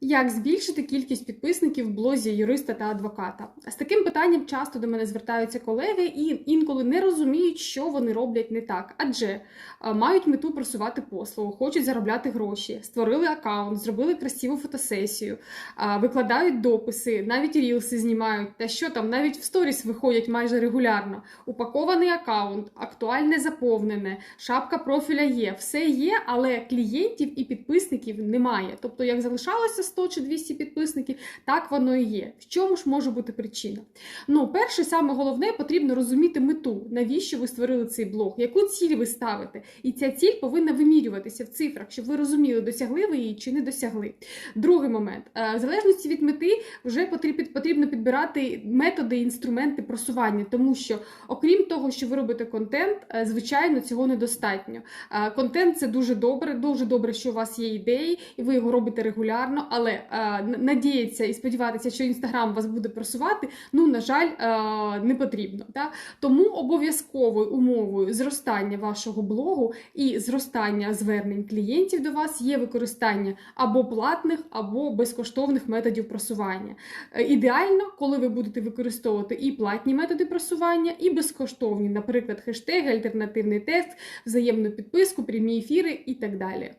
Як збільшити кількість підписників в блозі юриста та адвоката? З таким питанням часто до мене звертаються колеги і інколи не розуміють, що вони роблять не так, адже е, мають мету просувати послугу, хочуть заробляти гроші, створили аккаунт, зробили красиву фотосесію, е, викладають дописи, навіть рілси знімають. Та що там, навіть в сторіс виходять майже регулярно. Упакований аккаунт, актуальне заповнене, шапка профіля є, все є, але клієнтів і підписників немає. Тобто, як залишалося 100 чи 200 підписників, так воно і є. В чому ж може бути причина? Ну, перше, саме головне, потрібно розуміти мету, навіщо ви створили цей блог, яку ціль ви ставите. І ця ціль повинна вимірюватися в цифрах, щоб ви розуміли, досягли ви її чи не досягли. Другий момент, Е, в залежності від мети, вже потрібно підбирати методи і інструменти просування, тому що, окрім того, що ви робите контент, е, звичайно, цього недостатньо. Е, Контент це дуже добре, дуже добре, що у вас є ідеї, і ви його робите регулярно, але е, надіятися і сподіватися, що інстаграм вас буде просувати, ну, на жаль, е, не потрібно. Да? Тому обов'язковою умовою зростання вашого блогу і зростання звернень клієнтів до вас є використання або платних, або безкоштовних методів просування. Е, Ідеально, коли ви будете використовувати і платні методи просування, і безкоштовні, наприклад, хештеги, альтернативний текст, взаємну підписку, прямі ефіри і так далі.